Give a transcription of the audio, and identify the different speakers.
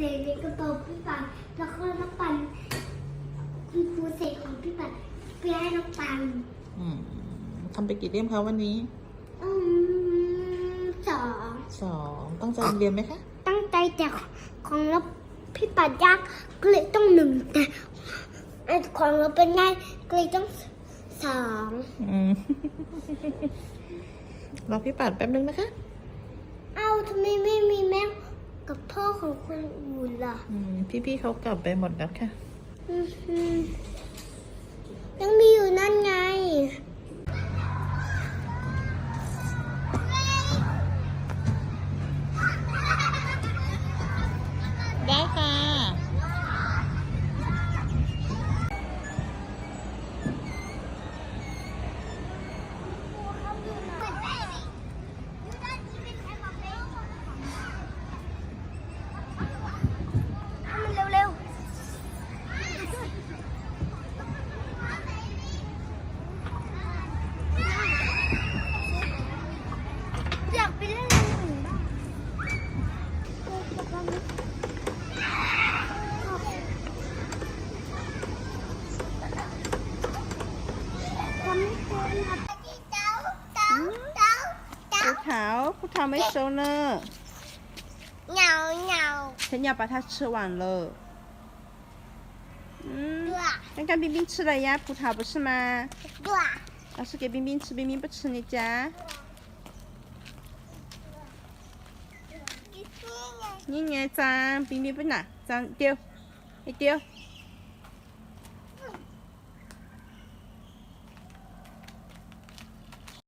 Speaker 1: เสกในกระเป๋าพี่ปันแล้วก็น้องปันคุณครูเสกของพี่ปันไปให้น้องปัน
Speaker 2: อืมทำไปกี่เล่มคะวันนี้
Speaker 1: อืมสอง
Speaker 2: สองตั้งใจเรียนไหมคะ
Speaker 1: ตั้งใจแต่ของเราพี่ปัดยากก็เลยต้องหนึ่งแต่ไอ้ของเราเป็นง่ายก็เลยต้องสอง
Speaker 2: อืมรอพี่ปัดแป๊บนึงนะคะ
Speaker 1: เอ้าทำไมไม่มีแม่กับพ่อของ คนอื่นล่ะ
Speaker 2: อืม พี่ๆเขากลับไปหมดแล้วค่ะ
Speaker 1: ทำไม่เป็นอ่ะเต้าเต้าเต้าเต้า
Speaker 3: 葡萄，葡萄没熟呢，
Speaker 1: เหงาเหงา
Speaker 3: 全鸟把它吃完了。嗯，
Speaker 1: ด้วย
Speaker 3: 刚刚冰冰吃了呀，葡萄不是吗？
Speaker 1: ด้วย
Speaker 3: 老师给冰冰吃，冰冰不吃你家。
Speaker 1: นี่ไง
Speaker 3: 你捏脏，冰冰不拿，脏丢，一丢。